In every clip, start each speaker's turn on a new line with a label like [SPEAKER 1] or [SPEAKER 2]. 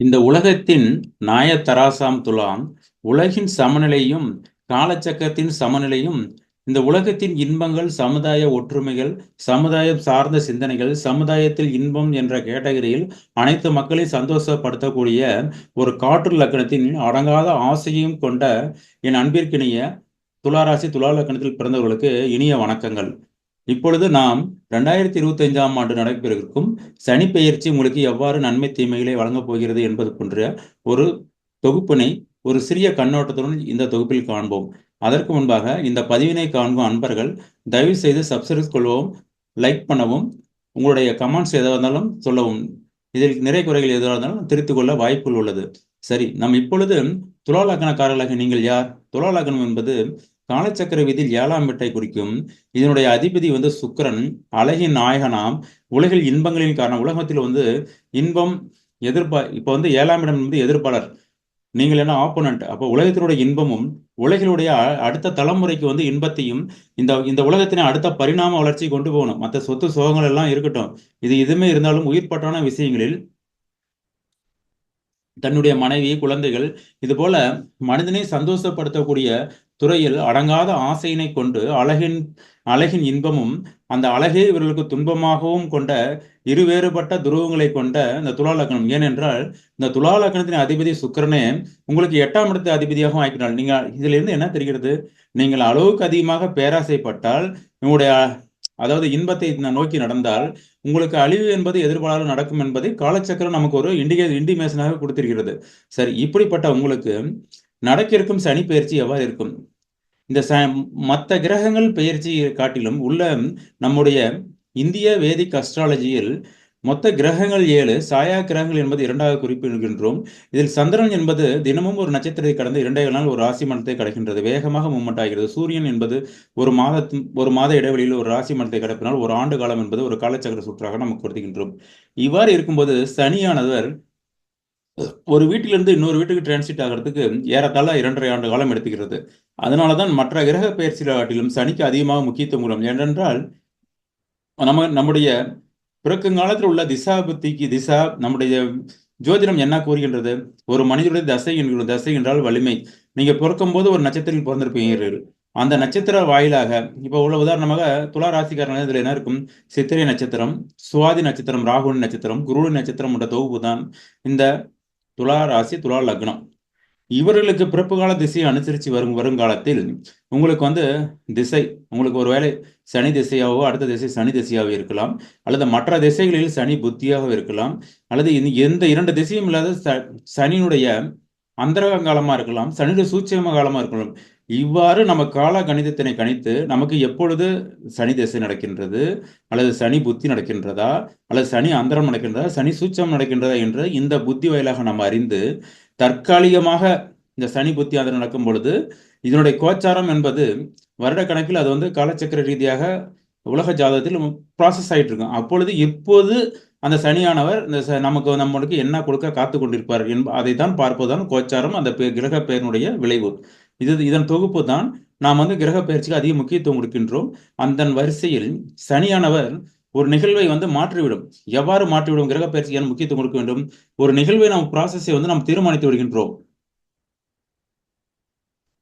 [SPEAKER 1] இந்த உலகத்தின் நாயத்தராசாம் துலாம் உலகின் சமநிலையும் காலச்சக்கரத்தின் சமநிலையும் இந்த உலகத்தின் இன்பங்கள் சமுதாய ஒற்றுமைகள் சமுதாயம் சார்ந்த சிந்தனைகள் சமுதாயத்தில் இன்பம் என்ற கேட்டகரியில் அனைத்து மக்களையும் சந்தோஷப்படுத்தக்கூடிய ஒரு காற்று லக்கணத்தின் அடங்காத ஆசையும் கொண்ட என் அன்பிற்கினிய துளாராசி துலா லக்கணத்தில் பிறந்தவர்களுக்கு இனிய வணக்கங்கள். இப்பொழுது நாம் ரெண்டாயிரத்தி இருபத்தி ஐந்தாம் ஆண்டு நடைபெறவிருக்கும் சனி பெயர்ச்சி உங்களுக்கு எவ்வாறு நன்மை தீமைகளை வழங்கப் போகிறது என்பது போன்ற ஒரு தொகுப்பினை ஒரு சிறிய கண்ணோட்டத்துடன் இந்த தொகுப்பில் காண்போம். அதற்கு முன்பாக இந்த பதிவினை காண்போம் அன்பர்கள் தயவு செய்து சப்ஸ்கிரைப் கொள்வோம் லைக் பண்ணவும் உங்களுடைய கமெண்ட்ஸ் எதாக இருந்தாலும் சொல்லவும். இதில் நிறை குறைகள் எதுவாக இருந்தாலும் திருத்திக் கொள்ள வாய்ப்புகள் உள்ளது. சரி நம் இப்பொழுது துலாலக்கணக்காரர்களாக நீங்கள் யார்? துலாலக்கணம் என்பது காலச்சக்கர விதியில் ஏழாம் வீட்டை குறிக்கும் இதனுடைய அதிபதி வந்து சுக்கரன் அழகின் நாயகனாம். உலகில் இன்பங்களின் காரணம் உலகத்தில் வந்து இன்பம் எதிர்பா இப்போ வந்து ஏழாம் இடம் வந்து எதிர்ப்பாளர். நீங்கள் என்ன ஆப்போனண்ட் அப்போ உலகத்தினுடைய இன்பமும் உலகினுடைய அடுத்த தலைமுறைக்கு வந்து இன்பத்தையும் இந்த இந்த உலகத்தினை அடுத்த பரிணாம வளர்ச்சி கொண்டு போகணும். மற்ற சொத்து சோகங்கள் எல்லாம் இருக்கட்டும். இது எதுவுமே இருந்தாலும் உயிர்பட்டான விஷயங்களில் தன்னுடைய மனைவி குழந்தைகள் இதுபோல மனிதனை சந்தோஷப்படுத்தக்கூடிய துறையில் அடங்காத ஆசையினை கொண்டு அழகின் அழகின் இன்பமும் அந்த அழகே இவர்களுக்கு துன்பமாகவும் கொண்ட இரு வேறுபட்ட துருவங்களை கொண்ட இந்த துலா லக்னம் ஏனென்றால் இந்த துலா லக்னத்தின் அதிபதி சுக்கரனே உங்களுக்கு எட்டாம் இடத்து அதிபதியாகவும் ஆக்கினார் நீங்கள் இதுல இருந்து என்ன தெரிகிறது? நீங்கள் அளவுக்கு அதிகமாக பேராசைப்பட்டால் உங்களுடைய அதாவது இன்பத்தை நோக்கி நடந்தால் உங்களுக்கு அழிவு என்பது எதிர்பாராத நடக்கும் என்பதை காலச்சக்கரம் நமக்கு ஒரு இண்டிகே இண்டிமேஷனாக கொடுத்திருக்கிறது. சரி இப்படிப்பட்ட உங்களுக்கு நடக்க இருக்கும் சனி பயிற்சி எவ்வாறு இருக்கும்? இந்த ச மற்ற கிரகங்கள் பயிற்சி காட்டிலும் உள்ள நம்முடைய இந்திய வேதிக் அஸ்ட்ராலஜியில் மொத்த கிரகங்கள் ஏழு சாயா கிரகங்கள் என்பது இரண்டாக குறிப்பிடுகின்றோம். இதில் சந்திரன் என்பது தினமும் ஒரு நட்சத்திரத்தை கடந்து இரண்டே நாள் ஒரு ராசி மண்டலத்தை கடக்கின்றது. வேகமாக மூமெண்ட் ஆகிறது. சூரியன் என்பது ஒரு மாதத்தின் ஒரு மாத இடைவெளியில் ஒரு ராசி மண்டலத்தை கடப்பினால் ஒரு ஆண்டு காலம் என்பது ஒரு காலச்சக்கர சுற்றாக நமக்கு கொடுத்துகின்றோம் இவ்வாறு இருக்கும்போது சனியானவர் ஒரு வீட்டிலிருந்து இன்னொரு வீட்டுக்கு டிரான்சிட் ஆகிறதுக்கு ஏறத்தாழ இரண்டரை ஆண்டு காலம் எடுத்துக்கிறது. அதனாலதான் மற்ற கிரக பயிற்சியில் காட்டிலும் சனிக்கு அதிகமாக முக்கியத்துவம் ஏனென்றால் நம்ம நம்முடைய பிறக்குங்காலத்தில் உள்ள திசா புத்திக்கு திசா நம்முடைய ஜோதிடம் என்ன கூறுகின்றது? ஒரு மனிதனுடைய தசை என்கிற தசை என்றால் வலிமை. நீங்க பிறக்கும் போது ஒரு நட்சத்திரத்தில் பிறந்திருப்பீர்கள் அந்த நட்சத்திர வாயிலாக இப்போ உள்ள உதாரணமாக துலா ராசிக்காரன் இதில் என்ன இருக்கும்? சித்திரை நட்சத்திரம் சுவாதி நட்சத்திரம் ராகுனி நட்சத்திரம் குரு நட்சத்திரம் என்ற தொகுப்பு தான் இந்த துலா ராசி துலா லக்னம். இவர்களுக்கு பிறப்பு கால திசையை அனுசரித்து வரும் வருங்காலத்தில் உங்களுக்கு வந்து திசை உங்களுக்கு ஒரு வேலை சனி திசையாகவோ அடுத்த திசை சனி திசையாகவோ இருக்கலாம் அல்லது மற்ற திசைகளில் சனி புத்தியாக இருக்கலாம் அல்லது எந்த இரண்டு திசையும் இல்லாத சனியினுடைய அந்தரக காலமாக இருக்கலாம் சனியுடைய சூட்சம காலமாக இருக்கலாம். இவ்வாறு நம்ம கால கணிதத்தினை கணித்து நமக்கு எப்பொழுது சனி திசை நடக்கின்றது அல்லது சனி புத்தி நடக்கின்றதா அல்லது சனி அந்தரம் நடக்கின்றதா சனி சூச்சம் நடக்கின்றதா என்று இந்த புத்தி வயலாக நம்ம அறிந்து தற்காலிகமாக இந்த சனி புத்தி அது நடக்கும் பொழுது இதனுடைய கோச்சாரம் என்பது வருட கணக்கில் அது வந்து காலச்சக்கர ரீதியாக உலக ஜாதகத்தில் ப்ராசஸ் ஆகிட்டு இருக்கும். அப்பொழுது இப்போது அந்த சனியானவர் இந்த நமக்கு நம்மளுக்கு என்ன கொடுக்க காத்து கொண்டிருப்பார் என்ப அதை தான் பார்ப்பதுதான் கோச்சாரம் அந்த கிரக பெயரினுடைய விளைவு. இது இதன் தொகுப்பு தான் நாம் வந்து கிரக பயிற்சிக்கு அதிக முக்கியத்துவம் கொடுக்கின்றோம். அந்த வரிசையில் சனியானவர் ஒரு நிகழ்வை வந்து மாற்றிவிடும். எவ்வாறு மாற்றிவிடும்? கிரக பயிற்சிக்கு முக்கியத்துவம் கொடுக்க வேண்டும்? ஒரு நிகழ்வை நாம் ப்ராசஸை வந்து நாம் தீர்மானித்து விடுகின்றோம்.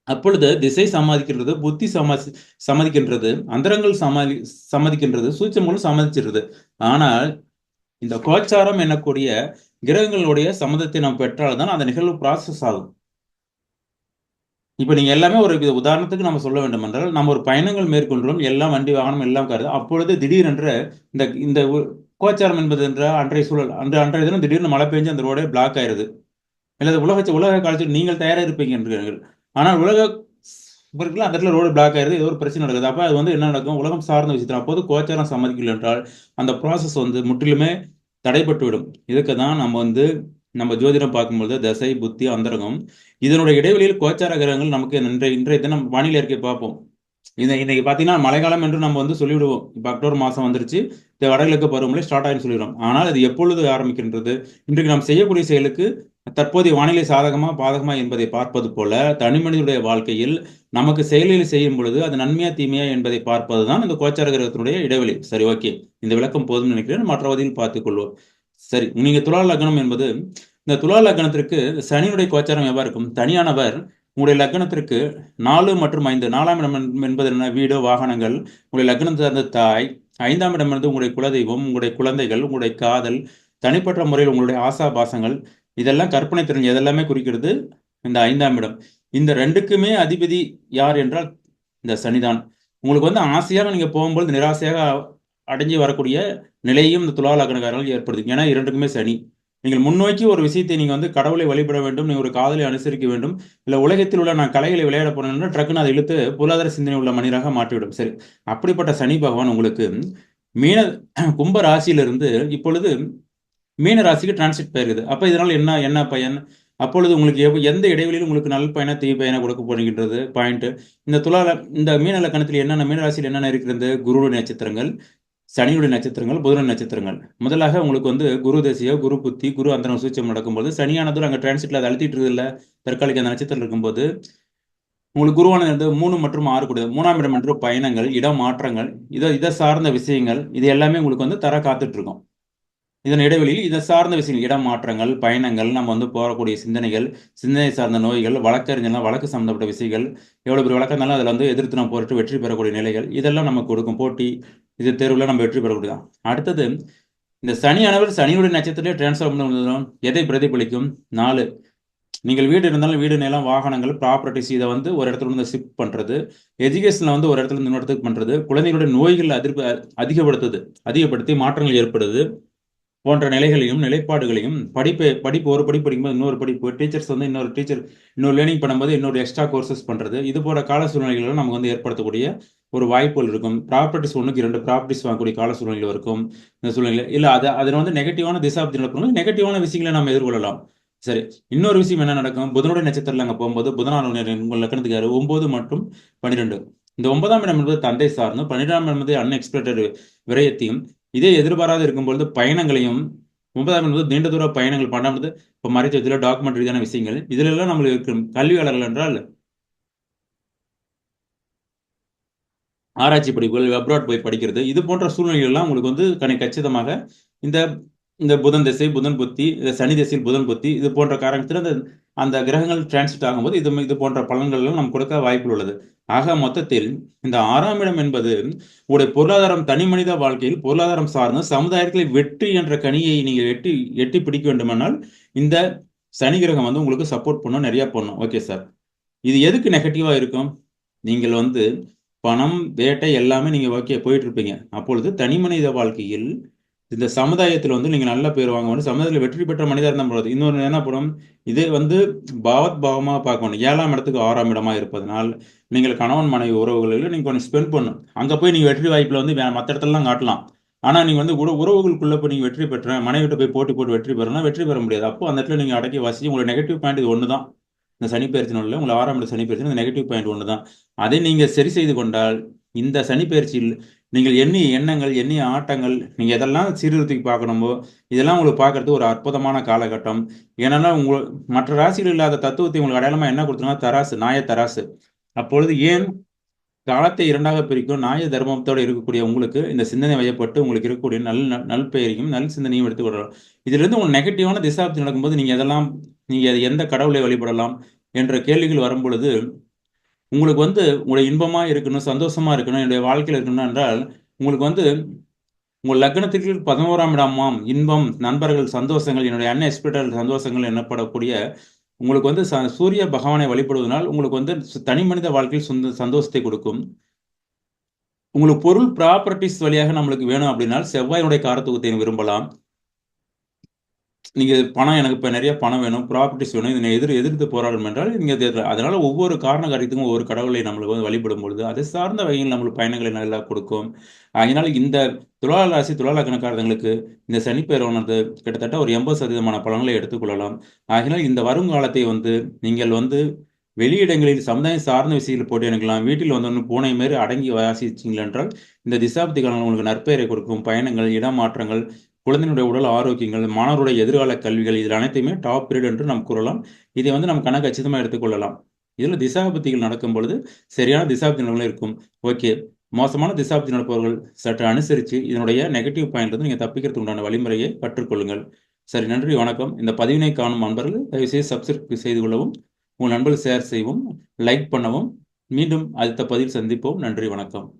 [SPEAKER 1] அப்பொழுது திசை சமாதிக்கின்றது புத்தி சமா சம்மதிக்கின்றது அந்தரங்கள் சமாதி சம்மதிக்கின்றது சூச்சங்களும் சம்மதிச்சிருது ஆனால் இந்த கோச்சாரம் எனக்கூடிய கிரகங்களுடைய சம்மதத்தை நாம் பெற்றால்தான் அந்த நிகழ்வு ப்ராசஸ் ஆகும். இப்போ நீங்கள் எல்லாமே ஒரு உதாரணத்துக்கு நம்ம சொல்ல வேண்டும் என்றால் நம்ம ஒரு பயணங்கள் மேற்கொள்றோம் எல்லாம் வண்டி வாகனம் எல்லாம் கருது அப்பொழுது திடீரென்ற இந்த இந்த கோச்சாரம் என்பது என்ற அன்றைய சூழல் அன்று அன்றைய தினம் திடீர்னு மழை பெஞ்சு அந்த ரோடே பிளாக் ஆயிருது. அல்லது உலக உலக காலத்தில் நீங்கள் தயாராக இருப்பீங்க என்று ஆனால் உலக இருக்குல்ல அந்த இடத்துல ரோடு பிளாக் ஆயிருது ஏதோ ஒரு பிரச்சனை நடக்குது. அப்போ அது வந்து என்ன நடக்கும்? உலகம் சார்ந்த விஷயத்தில் அப்போது கோச்சாரம் சம்மதிக்கல என்றால் அந்த ப்ராசஸ் வந்து முற்றிலுமே தடைப்பட்டு விடும் இதுக்கு தான் நம்ம வந்து நம்ம ஜோதிடம் பார்க்கும்பொழுது தசை புத்தி அந்தரகம் இதனுடைய இடைவெளியில் கோச்சார கிரகங்கள் நமக்கு இன்றைய இன்றைய தினம் வானிலை அறிக்கை பார்ப்போம். இந்த இன்னைக்கு பார்த்தீங்கன்னா மழைக்காலம் என்று நம்ம வந்து சொல்லிவிடுவோம். இப்போ அக்டோபர் மாதம் வந்துருச்சு. இந்த வடகிழக்கு பருவமழை ஸ்டார்ட் ஆகின்னு சொல்லிடுறோம். ஆனால் அது எப்பொழுது ஆரம்பிக்கின்றது? இன்றைக்கு நாம் செய்யக்கூடிய செயலுக்கு தற்போதைய வானிலை சாதகமா பாதகமா என்பதை பார்ப்பது போல தனி மனிதனுடைய வாழ்க்கையில் நமக்கு செயலில் செய்யும் பொழுது அது நன்மையா தீமையா என்பதை பார்ப்பதுதான் இந்த கோச்சார கிரகத்தினுடைய இடைவெளி. சரி ஓகே. இந்த விளக்கம் போதும் நினைக்கிறேன். மற்ற வதியில் பார்த்துக் கொள்வோம். சரி நீங்க துலா லக்னம் என்பது இந்த துலா லக்னத்திற்கு சனியுடைய கோச்சாரம் எவ்வாறு இருக்கும்? தனியானவர் உங்களுடைய லக்னத்திற்கு நாலு மற்றும் ஐந்து நாலாம் இடம் என்பது என்ன? வீடு வாகனங்கள். உங்களுடைய லக்னம் சார்ந்த தாய் ஐந்தாம் இடம் என்பது உங்களுடைய குலதெய்வம் உங்களுடைய குழந்தைகள் உங்களுடைய காதல் தனிப்பட்ட முறையில் உங்களுடைய ஆசாபாசங்கள். இதெல்லாம் கற்பனை திறன் எதெல்லாமே குறிக்கிறது இந்த ஐந்தாம் இடம். இந்த ரெண்டுக்குமே அதிபதி யார் என்றால் இந்த சனிதான். உங்களுக்கு வந்து ஆசையாக நீங்க போகும்போது நிராசையாக அடைஞ்சு வரக்கூடிய நிலையும் இந்த துலா லக்னக்காரர்கள் ஏற்படுது ஏன்னா இரண்டுக்குமே சனி. நீங்கள் முன்னோக்கி ஒரு விஷயத்தை நீங்கள் வந்து கடவுளை வழிபட வேண்டும் நீங்கள் ஒரு காதலை அனுசரிக்க வேண்டும் இல்லை உலகத்தில் உள்ள நான் கலைகளை விளையாட போறேன்னா ட்ரக்குன்னு அதை இழுத்து பொருளாதார சிந்தனை உள்ள மனிதராக மாற்றிவிடும். சரி அப்படிப்பட்ட சனி பகவான் உங்களுக்கு மீன கும்ப ராசியிலிருந்து இப்பொழுது மீன ராசிக்கு டிரான்ஸ்லேட் போயிருக்குது. அப்போ இதனால் என்ன என்ன பயன்? அப்பொழுது உங்களுக்கு எவ் எந்த இடைவெளியில் உங்களுக்கு நல்ல பயனாக தீ பயனாக கொடுக்க போகின்றது? பாயிண்ட் இந்த துலால இந்த மீன லக்கணத்தில் என்னென்ன மீனராசியில் என்னென்ன இருக்கிறது? குருடைய நட்சத்திரங்கள். சனியுடைய நட்சத்திரங்கள் புதன நட்சத்திரங்கள். முதலாக உங்களுக்கு வந்து குரு தசிய குரு புத்தி குரு அந்தரம் சூச்சம் நடக்கும்போது சனியானதும் அங்கே டிரான்சிட்ல அதை அழுத்திட்டு இல்லை தற்காலிக அந்த நட்சத்திரம் இருக்கும்போது உங்களுக்கு குருவானது வந்து மூணு மற்றும் ஆறு கூடியது. மூணாம் இடம் என்று பயணங்கள் இடம் மாற்றங்கள் இதை இதை சார்ந்த விஷயங்கள் இது எல்லாமே உங்களுக்கு வந்து தர காத்துட்டு இருக்கும். இதன் இடைவெளியில் இதை சார்ந்த விஷயங்கள் இடம் மாற்றங்கள் பயணங்கள் நம்ம வந்து போகக்கூடிய சிந்தனைகள் சிந்தனை சார்ந்த நோய்கள் வழக்கறிஞர்கள் வழக்கு சம்மந்தப்பட்ட விஷயங்கள் எவ்வளோ பெரிய வழக்கம் இருந்தாலும் அதில் வந்து எதிர்த்து நம்ம போட்டு வெற்றி பெறக்கூடிய நிலைகள் இதெல்லாம் நமக்கு கொடுக்கும். போட்டி இது தேர்வில் நம்ம வெற்றி பெறக்கூடியதான் அடுத்தது இந்த சனியானவர் சனியுடைய நட்சத்திரத்திலே டிரான்ஸ்ஃபர் பண்ணுவதும் எதை பிரதிபலிக்கும்? நாலு. நீங்கள் வீடு இருந்தாலும் வீடு நிலம் வாகனங்கள் ப்ராப்பர்ட்டிஸ் இதை வந்து ஒரு இடத்துல இருந்து ஷிஃப்ட் பண்ணுறது எஜுகேஷனில் வந்து ஒரு இடத்துல இருந்து இன்னொரு இடத்துக்கு பண்ணுறது குழந்தைகளுடைய நோய்கள் அதிர்ப்பு அதிகப்படுத்துது அதிகப்படுத்தி மாற்றங்கள் ஏற்படுது. போன்ற நிலைகளையும் நிலைப்பாடுகளையும் படிப்பை படிப்பு ஒரு படிப்பு படிக்கும்போது இன்னொரு படிப்பு டீச்சர்ஸ் வந்து இன்னொரு டீச்சர் இன்னொரு லேர்னிங் பண்ணும்போது இன்னொரு எக்ஸ்ட்ரா கோர்சஸ் பண்ணுறது இது போன்ற கால சூழ்நிலைகளும் நமக்கு வந்து ஏற்படுத்தக்கூடிய ஒரு வாய்ப்புகள் இருக்கும். ப்ராப்பர்ட்டிஸ் ஒன்றுக்கு இரண்டு ப்ராப்பர்ட்டிஸ் வாங்கக்கூடிய கால சூழ்நிலை இருக்கும். இந்த சூழ்நிலை இல்லை அது அதில் வந்து நெகட்டிவான திசாப்தி நடக்கும் நெகட்டிவான விஷயங்களை நம்ம எதிர்கொள்ளலாம். சரி இன்னொரு விஷயம் என்ன நடக்கும்? புதனுடைய நட்சத்திரத்தில் அங்கே போகும்போது புதனான உங்கள் லக்கணத்துக்கு ஒன்பது மற்றும் பன்னிரெண்டு இந்த ஒன்பதாம் இடம் என்பது தந்தை சார்ந்தும் பன்னிரெண்டாம் இடம் என்பது அன்எக்ஸ்பெக்டட் விரயத்தையும் இதே எதிர்பாராத இருக்கும்பொழுது பயணங்களையும் ஒன்பதாம் என்பது நீண்ட தூர பயணங்கள் பன்னெண்டாம் இப்போ மறைச்ச இதில் டாக்குமெண்ட் ரீதியான விஷயங்கள் இதிலெல்லாம் நம்மளுக்கு கல்வியாளர்கள் என்றால் ஆராய்ச்சி படிப்புகள் அப்ராட் போய் படிக்கிறது இது போன்ற சூழ்நிலைகள்லாம் உங்களுக்கு வந்து கணி கச்சிதமாக இந்த இந்த புதன் திசை புதன் புத்தி இந்த சனி திசையில் புதன் புத்தி இது போன்ற காரணத்தில் அந்த அந்த கிரகங்கள் டிரான்சிட் ஆகும்போது இது இது போன்ற பலன்கள்லாம் நம்ம கொடுக்க வாய்ப்பு உள்ளது. ஆக மொத்தத்தில் இந்த ஆறாம் இடம் என்பது உங்களுடைய பொருளாதாரம் தனி மனித வாழ்க்கையில் பொருளாதாரம் சார்ந்த சமுதாயத்தில் வெற்றி என்ற கனியை நீங்கள் எட்டி எட்டி பிடிக்க வேண்டுமானால் இந்த சனி கிரகம் வந்து உங்களுக்கு சப்போர்ட் பண்ணும் நிறைய பண்ணும். ஓகே சார் இது எதுக்கு நெகட்டிவாக இருக்கும்? நீங்கள் வந்து பணம் வேட்டை எல்லாமே நீங்கள் ஓகே போயிட்டு இருப்பீங்க அப்பொழுது தனி மனித வாழ்க்கையில் இந்த சமுதாயத்தில் வந்து நீங்கள் நல்ல பேர் வாங்கணும் சமுதாயத்தில் வெற்றி பெற்ற மனிதர் தான் போகிறது இன்னொரு என்ன படம் இது வந்து பாவத் பாவமாக பார்க்கணும். ஏழாம் இடத்துக்கு ஆறாம் இடமா இருப்பதனால் நீங்கள் கணவன் மனைவி உறவுகளில் நீங்கள் கொஞ்சம் ஸ்பெண்ட் பண்ணும் அங்கே போய் நீங்கள் வெற்றி வாய்ப்பில் வந்து மற்ற இடத்துலலாம் காட்டலாம். ஆனால் நீங்கள் வந்து உற உறவுகளுக்குள்ளே போய் நீங்கள் வெற்றி பெற்ற மனைவிட்ட போய் போட்டி போட்டு வெற்றி பெறலாம் வெற்றி பெற முடியாது. அப்போ அந்த இடத்துல நீங்கள் அடக்கி வாசி உங்களோட நெகட்டிவ் பாயிண்ட் இது ஒன்று தான் இந்த சனி பயிற்சி உங்களை ஆறாம் இடம் சனி பயிற்சி இந்த நெகட்டிவ் பாயிண்ட் ஒன்று தான் அதை நீங்கள் சரி செய்து கொண்டால் இந்த சனி பயிற்சியில் நீங்கள் எண்ணிய எண்ணங்கள் எண்ணிய ஆட்டங்கள் நீங்கள் எதெல்லாம் சீர்திருத்தி பார்க்கணுமோ இதெல்லாம் உங்களுக்கு பார்க்கறது ஒரு அற்புதமான காலகட்டம். ஏன்னா உங்கள் மற்ற ராசிகள் இல்லாத தத்துவத்தை உங்களுக்கு அடையாளமாக என்ன கொடுத்துருங்க தராசு நாய தராசு. அப்பொழுது ஏன் காலத்தை இரண்டாக பிரிக்கும் நாய தர்மத்தோடு இருக்கக்கூடிய உங்களுக்கு இந்த சிந்தனை வயப்பட்டு உங்களுக்கு இருக்கக்கூடிய நல் நல் பெயரையும் நல் சிந்தனையும் எடுத்துக்கொள்ளலாம் இதிலிருந்து உங்கள் உங்களுக்கு நெகட்டிவான திசாப்தி நடக்கும்போது நீங்கள் எதெல்லாம் நீங்கள் எந்த கடவுளை வழிபடலாம் என்ற கேள்விகள் வரும் பொழுது உங்களுக்கு வந்து உங்களுடைய இன்பமாக இருக்கணும் சந்தோஷமாக இருக்கணும் என்னுடைய வாழ்க்கையில் இருக்கணும் என்றால் உங்களுக்கு வந்து உங்கள் லக்னத்திற்கு பதினோராம் இடமாம் இன்பம் நண்பர்கள் சந்தோஷங்கள் என்னுடைய அன்எக்ஸ்பெக்டட் சந்தோஷங்கள் எனப்படக்கூடிய உங்களுக்கு வந்து ச சூரிய பகவானை வழிபடுவதனால் உங்களுக்கு வந்து தனி மனித வாழ்க்கையில் சொந்த சந்தோஷத்தை கொடுக்கும். உங்களுக்கு பொருள் ப்ராப்பர்ட்டிஸ் வழியாக நம்மளுக்கு வேணும் அப்படின்னா செவ்வாயினுடைய காரத்துவத்தை விரும்பலாம். நீங்கள் பணம் எனக்கு இப்போ நிறைய பணம் வேணும் ப்ராப்பர்ட்டிஸ் வேணும் இதை எதிர் எதிர்த்து போராடும் என்றால் நீங்க அதனால் ஒவ்வொரு காரண காரியத்துக்கும் ஒவ்வொரு கடவுளை நம்மளுக்கு வந்து வழிபடும் பொழுது அதை சார்ந்த வகையில் நம்மளுக்கு பயணங்களை நல்லா கொடுக்கும். அதனால் இந்த துலால ராசி துலால கணக்காரங்களுக்கு இந்த சனிப்பேரவனது கிட்டத்தட்ட ஒரு எண்பது சதவீதமான பலன்களை எடுத்துக்கொள்ளலாம். ஆகினால் இந்த வருங்காலத்தை வந்து நீங்கள் வந்து வெளியிடங்களில் சமுதாயம் சார்ந்த விஷயத்தில் போட்டு எடுக்கலாம் வீட்டில் வந்து பூனை மாரி அடங்கி வாசிச்சிங்கள் என்றால் இந்த திசாப்தி காலங்கள் உங்களுக்கு நற்பெயரை கொடுக்கும். பயணங்கள் இடமாற்றங்கள் குழந்தையினுடைய உடல் ஆரோக்கியங்கள் மாணவருடைய எதிர்கால கல்விகள் இதில் அனைத்தையுமே டாப் பீரியட் என்று நாம் கூறலாம். இதை வந்து நம்ம கணக்கு கச்சிதமாக எடுத்துக்கொள்ளலாம். இதில் திசாபத்திகள் நடக்கும் பொழுது சரியான திசாபத்தி நிலங்களும் இருக்கும். ஓகே. மோசமான திசாப்தி நடப்பவர்கள் சற்று அனுசரித்து இதனுடைய நெகட்டிவ் பாயிண்ட் வந்து நீங்கள் தப்பிக்கிறதுக்கு உண்டான வழிமுறையை கற்றுக்கொள்ளுங்கள். சரி நன்றி வணக்கம். இந்த பதிவினை காணும் நண்பர்கள் தயவுசெய்து சப்ஸ்கிரைப் செய்து கொள்ளவும் உங்கள் நண்பர்கள் ஷேர் செய்யவும் லைக் பண்ணவும். மீண்டும் அடுத்த பதிவில் சந்திப்போம். நன்றி வணக்கம்.